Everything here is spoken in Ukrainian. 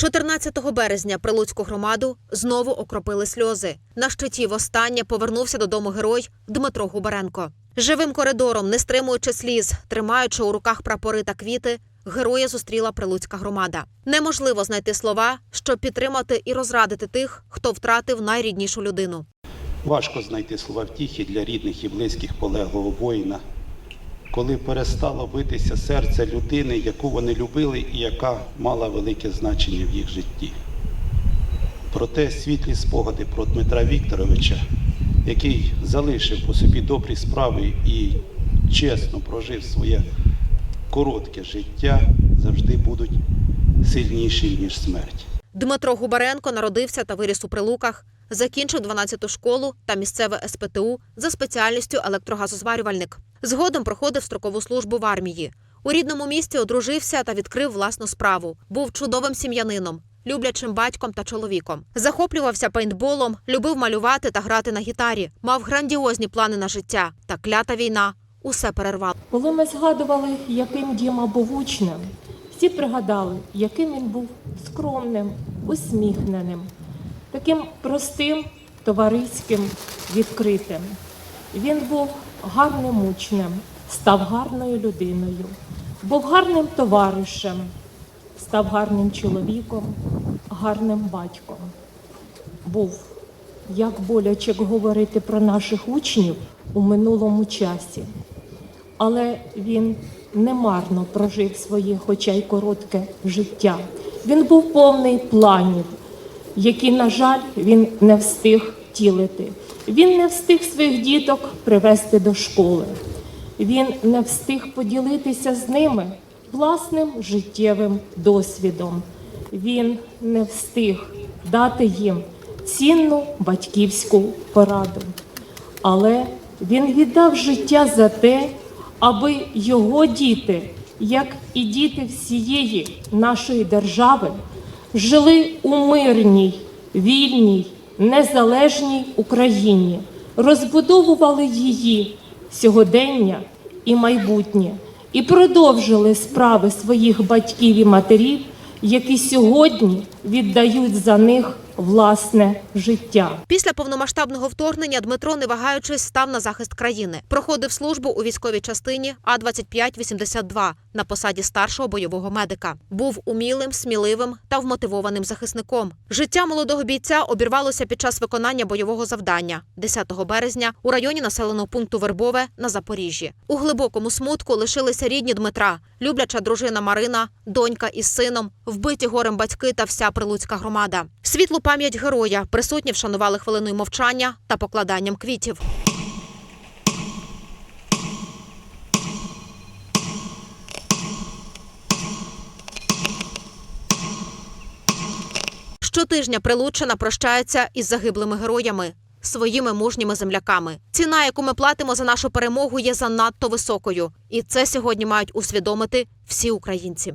14 березня прилуцьку громаду знову окропили сльози. На щиті востаннє повернувся додому герой Дмитро Губаренко. Живим коридором, не стримуючи сліз, тримаючи у руках прапори та квіти, героя зустріла прилуцька громада. Неможливо знайти слова, щоб підтримати і розрадити тих, хто втратив найріднішу людину. Важко знайти слова втіхи для рідних і близьких полеглого воїна, коли перестало битися серце людини, яку вони любили і яка мала велике значення в їх житті. Проте світлі спогади про Дмитра Вікторовича, який залишив по собі добрі справи і чесно прожив своє коротке життя, завжди будуть сильніші, ніж смерть. Дмитро Губаренко народився та виріс у Прилуках, закінчив 12-ту школу та місцеве СПТУ за спеціальністю електрогазозварювальник. Згодом проходив строкову службу в армії. У рідному місті одружився та відкрив власну справу. Був чудовим сім'янином, люблячим батьком та чоловіком. Захоплювався пейнтболом, любив малювати та грати на гітарі. Мав грандіозні плани на життя. Та клята війна усе перервала. Коли ми згадували, яким Діма був учнем, всі пригадали, яким він був скромним, усміхненим, таким простим, товариським, відкритим. Він був гарним учнем, став гарною людиною, був гарним товаришем, став гарним чоловіком, гарним батьком. Був, як боляче говорити про наших учнів у минулому часі але він немарно прожив своє, хоча й коротке життя. Він був повний планів, які, на жаль, він не встиг втілити. Він не встиг своїх діток привести до школи. Він не встиг поділитися з ними власним життєвим досвідом. Він не встиг дати їм цінну батьківську пораду. Але він віддав життя за те, аби його діти, як і діти всієї нашої держави, жили у мирній, вільній, незалежній Україні, розбудовували її сьогодення і майбутнє, і продовжили справи своїх батьків і матерів, які сьогодні віддають за них власне життя. Після повномасштабного вторгнення Дмитро, не вагаючись, став на захист країни. Проходив службу у військовій частині А 2582 на посаді старшого бойового медика. Був умілим, сміливим та вмотивованим захисником. Життя молодого бійця обірвалося під час виконання бойового завдання 10 березня у районі населеного пункту Вербове на Запоріжжі. У глибокому смутку лишилися рідні Дмитра, любляча дружина Марина, донька із сином, вбиті горем батьки та вся прилуцька громада. Світлу пам'ять героя присутні вшанували хвилиною мовчання та покладанням квітів. Щотижня Прилуччина прощається із загиблими героями, своїми мужніми земляками. Ціна, яку ми платимо за нашу перемогу, є занадто високою, і це сьогодні мають усвідомити всі українці.